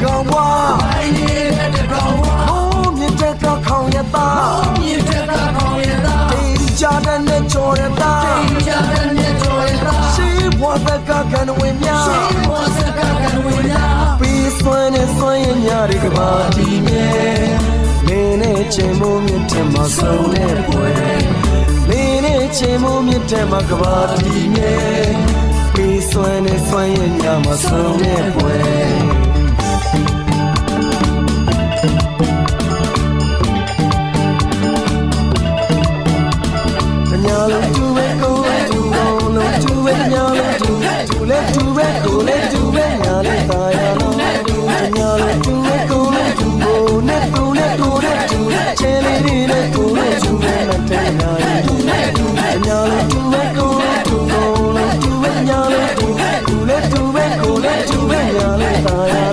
ကောင်ဘွားမိုင်းနေတဲ့တကောင်ဝါဟိုးမြစ်တဲ့ကခေါင်ရသားမြင့်တဲ့ကခေါင်ရတာအိမ်ကြတဲ့နဲ့ချော်ရသားအိမ်ချတဲ့နဲ့ကြော်ရတာရှိဘွားသက်ကကန်ဝင်များဘောစကကဝင်ညာပြီးစွမ်းနဲ့စွမ်းရင်များတွေကပါတီမြဲလင်းနဲ့ချိန်မိုးမြင့်တဲ့မှာဆုံးတဲ့ပွဲလင်းနဲ့ချိန်မိုးမြင့်တဲ့မှာကပါတီမြဲပြီးစွမ်းနဲ့စွမ်း Hallelujah.